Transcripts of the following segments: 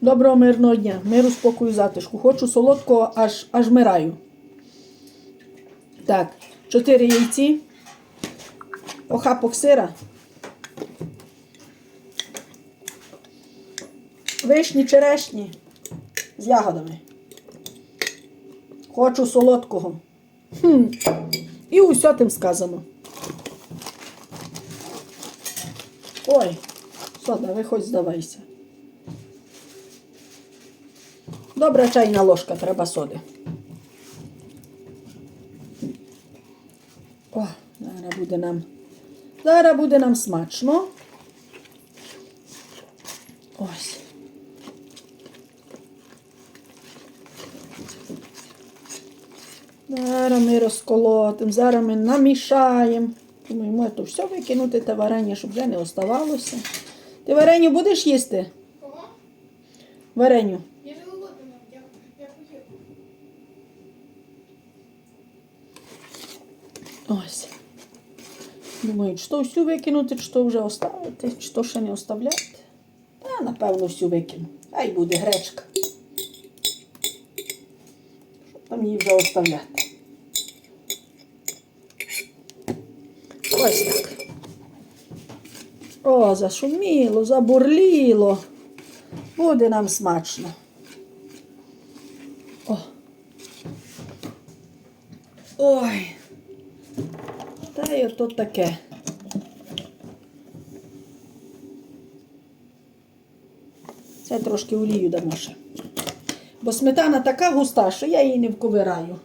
Доброго мирного дня, миру, спокою, затишку. Хочу солодкого, аж, аж мираю. Так, 4 яйці, охапок сира, вишні черешні з ягодами. Хочу солодкого. Хм. І усе тим сказано. Ой, сода, виходь, здавайся. Добра чайна ложка треба соди. О, зараз буде нам. Зараз буде нам смачно. Ось. Зараз ми розколотимо, зараз ми намішаємо. Думаю, ми то все викинути те варення, щоб вже не оставалося. Ти вареню будеш їсти? Вареню. Я не голодна, я, я поїду. Ось. Думаю, то всю викинути, то вже оставити, то ще не оставляти. Та, напевно, всю викину. Хай буде гречка. Щоб там її вже оставляти. Ось так. О, зашуміло, забурліло. Буде нам смачно. О. Ой. Та й ото таке. Це трошки олію дамо ще. Бо сметана така густа, що я її не вковираю.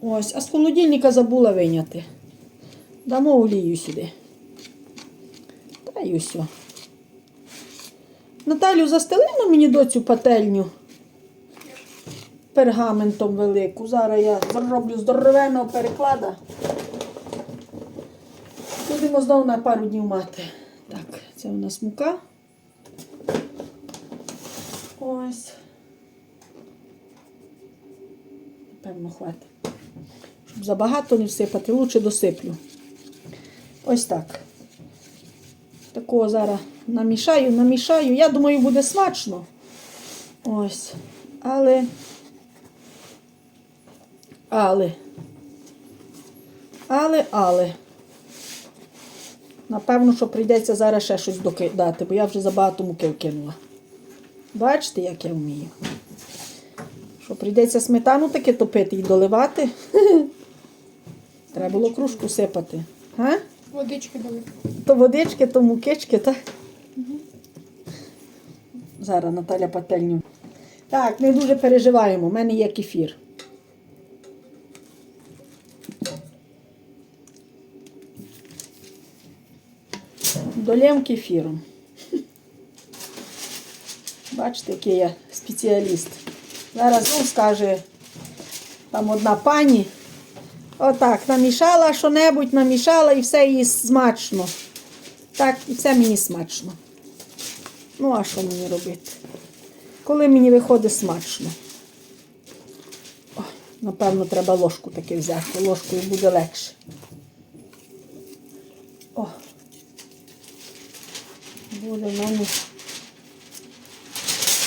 Ось, а з холодильника забула виняти. Дамо олію сюди. Та й усе. Наталю, застели на мені доцю пательню пергаментом велику. Зараз я зроблю здоровенного переклада. Будемо знову на пару днів мати. Так, це у нас мука. Ось. Напевно, хватить. Щоб забагато не всипати, лучше досиплю. Ось так. Такого зараз намішаю, намішаю. Я думаю, буде смачно. Ось. Але. Але. Але, але. Напевно, що прийдеться зараз ще щось докидати, бо я вже забагато муки вкинула. Бачите, як я вмію? Що прийдеться сметану таки топити і доливати. Треба було кружку сипати. А? Водички дали. То водички, то мукички, так? Зараз Наталя пательню. Так, не дуже переживаємо, у мене є кефір. Долєм кефіром. Бачите, який я спеціаліст. Зараз ну, скаже там одна пані. Отак, намішала що-небудь, намішала і все їй смачно. Так, і все мені смачно. Ну, а що мені робити? Коли мені виходить смачно. О, напевно, треба ложку таки взяти. Ложкою буде легше. О. Буде в мене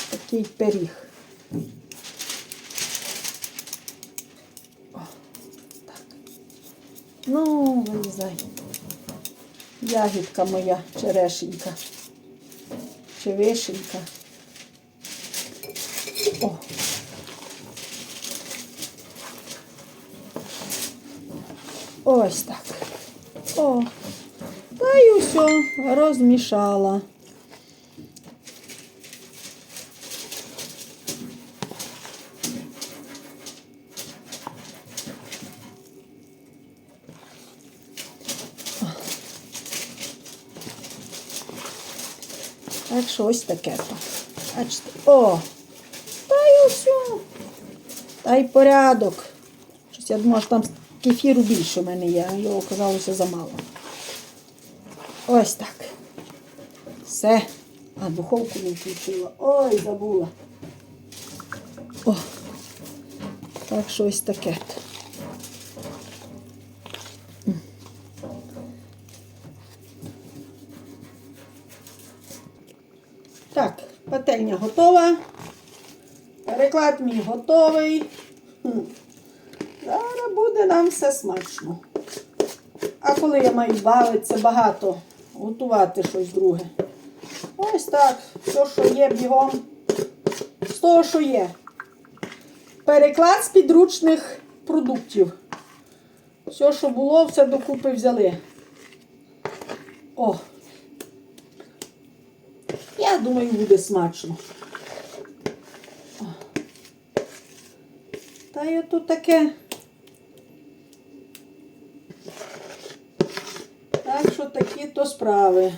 такий пиріг. О, так. Ну, вилізай. Ягідка моя, черешенька. Чи вишенька. О. Ось так. О. Й розмішала. Так що ось таке то. О! Та й усе. Та й порядок. Щось я думала, що там кефіру більше в мене є, його оказалося замало. Ось так. Все. А духовку не включила. Ой, забула. О. Так що ось таке. Так. Пательня готова. Переклад мій готовий. Зараз буде нам все смачно. А коли я маю бавитися багато, готувати щось друге. Ось так. Все, що є, бігом. З того, що є. Переклад з підручних продуктів. Все, що було, все докупи взяли. О. Я думаю, буде смачно. Та й тут таке. Так що такі то справи.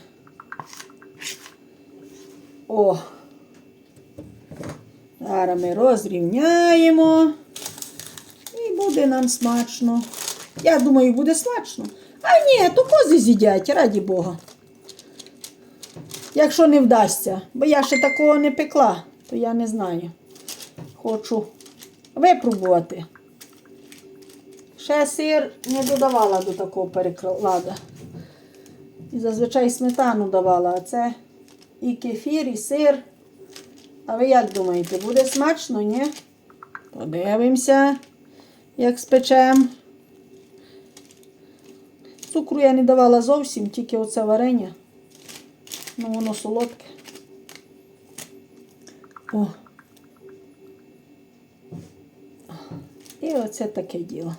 О. Зараз ми розрівняємо. І буде нам смачно. Я думаю, буде смачно. А ні, то кози з'їдять, раді Бога. Якщо не вдасться, бо я ще такого не пекла, то я не знаю. Хочу випробувати. Ще сир не додавала до такого перекладу. І зазвичай сметану давала, а це і кефір, і сир. А ви як думаєте, буде смачно, ні? Подивимося, як спечем. Цукру я не давала зовсім, тільки оце варення. Ну, воно солодке. О. І оце таке діло.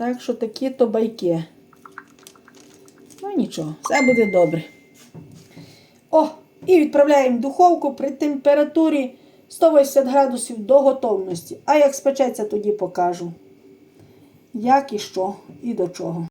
Так що такі то байки. Ну нічого, все буде добре. О, і відправляємо в духовку при температурі 180 градусів до готовності. А як спечеться, тоді покажу. Як і що і до чого.